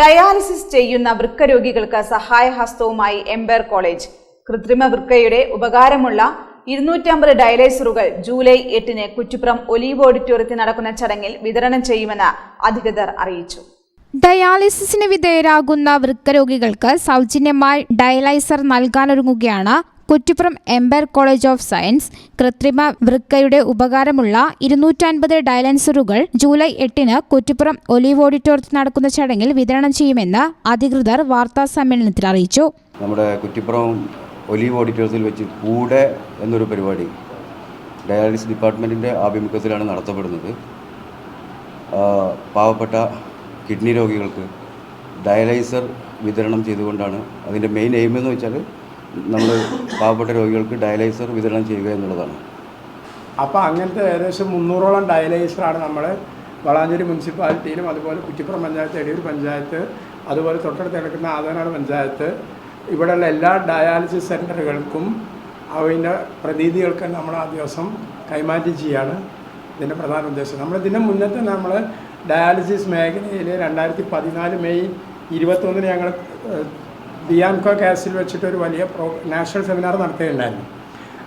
Dialysis ചെയ്യുന്ന വൃക്കരോഗികൾക്ക് സഹായഹസ്തവുമായി ember college. കൃത്രിമ വൃക്കയുടെ ഉപകാരമുള്ള ഇരുന്നൂറ്റമ്പത് ഡയലൈസറുകൾ ജൂലൈ എട്ടിന് കുറ്റിപ്പുറം ഒലീവ് ഓഡിറ്റോറിയത്തിൽ നടക്കുന്ന ചടങ്ങിൽ വിതരണം ചെയ്യുമെന്ന് അധികൃതർ അറിയിച്ചു. ഡയാലിസിസിന് വിധേയരാകുന്ന വൃക്കരോഗികൾക്ക് സൗജന്യമായി dialyser നൽകാനൊരുങ്ങുകയാണ് Kuttippuram empire college of science കൃത്രിമ വൃക്കയുടെ ഉപകാരമുള്ള ഇരുന്നൂറ്റൻപത് ഡയലൻസറുകൾ ജൂലൈ എട്ടിന് കുറ്റിപ്പുറം ഒലീവ് ഓഡിറ്റോറിയത്തിൽ നടക്കുന്ന ചടങ്ങിൽ വിതരണം ചെയ്യുമെന്ന് അധികൃതർ വാർത്താ സമ്മേളനത്തിൽ അറിയിച്ചു. നമ്മുടെ കുറ്റിപ്പുറം ഒലീവ് ഓഡിറ്റോറിയത്തിൽ വെച്ച് കൂടെ എന്നൊരു പരിപാടി ഡയാലിസിസ് ഡിപ്പാർട്ട്മെന്റിന്റെ ആഭിമുഖ്യത്തിലാണ് നടത്തപ്പെടുന്നത്. പാവപ്പെട്ട കിഡ്നി രോഗികൾക്ക് ഡയാലൈസർ വിതരണം ചെയ്തുകൊണ്ടാണ് അതിന്റെ മെയിൻ എയിം എന്ന് വെച്ചാൽ നമ്മൾ പാവപ്പെട്ട രോഗികൾക്ക് ഡയലൈസർ വിതരണം ചെയ്യുക എന്നുള്ളതാണ്. അപ്പോൾ അങ്ങനത്തെ ഏകദേശം മുന്നൂറോളം ഡയലൈസറാണ് നമ്മൾ വളാഞ്ചേരി മുനിസിപ്പാലിറ്റിയിലും അതുപോലെ കുറ്റിപ്പുറം പഞ്ചായത്ത് എടിയൂർ പഞ്ചായത്ത് അതുപോലെ തൊട്ടടുത്ത് കിടക്കുന്ന ആദനാട് പഞ്ചായത്ത് ഇവിടെയുള്ള എല്ലാ ഡയാലിസിസ് സെന്ററുകൾക്കും അതിന്റെ പ്രതീതികൾക്ക് നമ്മൾ ആ ദിവസം കൈമാറ്റം ചെയ്യുകയാണ് ഇതിന്റെ പ്രധാന ഉദ്ദേശം. നമ്മൾ ഇതിന് മുന്നത്തെ നമ്മൾ ഡയാലിസിസ് മേഖലയിൽ രണ്ടായിരത്തി പതിനാല് മെയ് ഇരുപത്തൊന്നിന് ഞങ്ങൾ ബിയാൻകോ കാസിൽ വെച്ചിട്ട് ഒരു വലിയ പ്രോ നാഷണൽ സെമിനാർ നടത്തുകയുണ്ടായിരുന്നു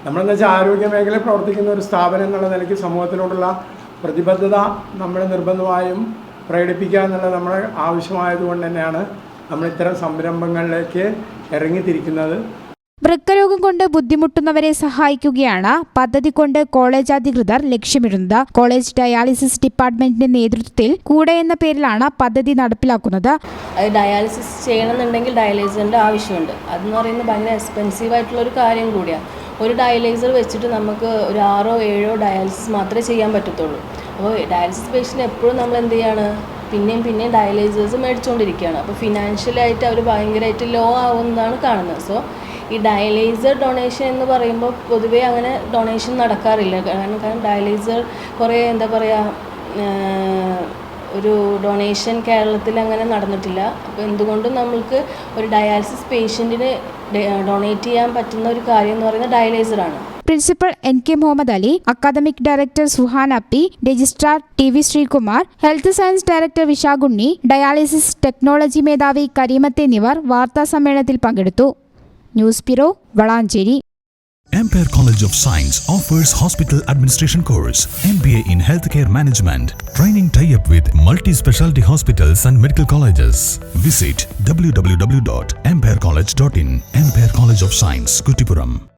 നമ്മളെന്ന് വെച്ചാൽ ആരോഗ്യ മേഖലയിൽ പ്രവർത്തിക്കുന്ന ഒരു സ്ഥാപനം എന്നുള്ള നിലയ്ക്ക് സമൂഹത്തിനോടുള്ള പ്രതിബദ്ധത നമ്മൾ നിർബന്ധമായും പ്രകടിപ്പിക്കുക എന്നുള്ളത് നമ്മുടെ ആവശ്യമായതുകൊണ്ട് തന്നെയാണ് നമ്മൾ ഇത്തരം സംരംഭങ്ങളിലേക്ക് ഇറങ്ങിത്തിരിക്കുന്നത്. വൃക്കരോഗം കൊണ്ട് ബുദ്ധിമുട്ടുന്നവരെ സഹായിക്കുകയാണ്. പദ്ധതി കൊണ്ട് കോളേജ് അധികൃതർ ലക്ഷ്യമിടുന്നത്. കോളേജ് ഡയാലിസിസ് ഡിപ്പാർട്ട്മെന്റിന്റെ നേതൃത്വത്തിൽ കൂടെ എന്ന പേരിലാണ് പദ്ധതി നടപ്പിലാക്കുന്നത്. ഡയാലിസിസ് ചെയ്യണമെന്നുണ്ടെങ്കിൽ ഡയാലിസിന്റെ ആവശ്യമുണ്ട്. അതെന്ന് പറയുന്നത് ഭയങ്കര എക്സ്പെൻസീവ് ആയിട്ടുള്ള ഒരു കാര്യം കൂടിയാണ് ഒരു ഡയാലിസർ വെച്ചിട്ട് നമുക്ക് ഒരു ആറോ ഏഴോ ഡയാലിസിസ് മാത്രമേ ചെയ്യാൻ പറ്റത്തുള്ളൂ. അപ്പോൾ ഡയാലിസിസ് പേഷ്യന്റ് എപ്പോഴും നമ്മൾ എന്ത് ചെയ്യാണ്? പിന്നെയും പിന്നെയും ഡയാലിസേഴ്സ് മേടിച്ചുകൊണ്ടിരിക്കുകയാണ് അപ്പോൾ ഫിനാൻഷ്യലായിട്ട് അവർ ഭയങ്കരമായിട്ട് ലോ ആവുന്നതാണ് കാണുന്നത്. സോ ഈ ഡയലൈസർ ഡൊണേഷൻ എന്ന് പറയുമ്പോൾ പൊതുവേ അങ്ങനെ ഡൊണേഷൻ നടക്കാറില്ല. കാരണം കാരണം ഡയലൈസർ കുറേ എന്താ പറയുക ഒരു ഡൊണേഷൻ കേരളത്തിൽ അങ്ങനെ നടന്നിട്ടില്ല. അപ്പോൾ എന്തുകൊണ്ടും നമ്മൾക്ക് ഒരു ഡയാലിസിസ് പേഷ്യന്റിന് ഡൊണേറ്റ് ചെയ്യാൻ പറ്റുന്ന ഒരു കാര്യം എന്ന് പറയുന്നത് ഡയലൈസറാണ് principal N K Muhammad Ali academic director Suhan Appi registrar T V Sreekumar health science director Vishakhunni dialysis technology മേധാവി കരീമത്ത് എന്നിവർ വാർത്താ സമ്മേളനത്തിൽ പങ്കെടുത്തു. News bureau Valanchery Empire College of Science offers hospital administration course, MBA in healthcare management, training tie-up with multi-specialty hospitals and medical colleges. Visit www.empirecollege.in. Empire College of Science, Kutipuram.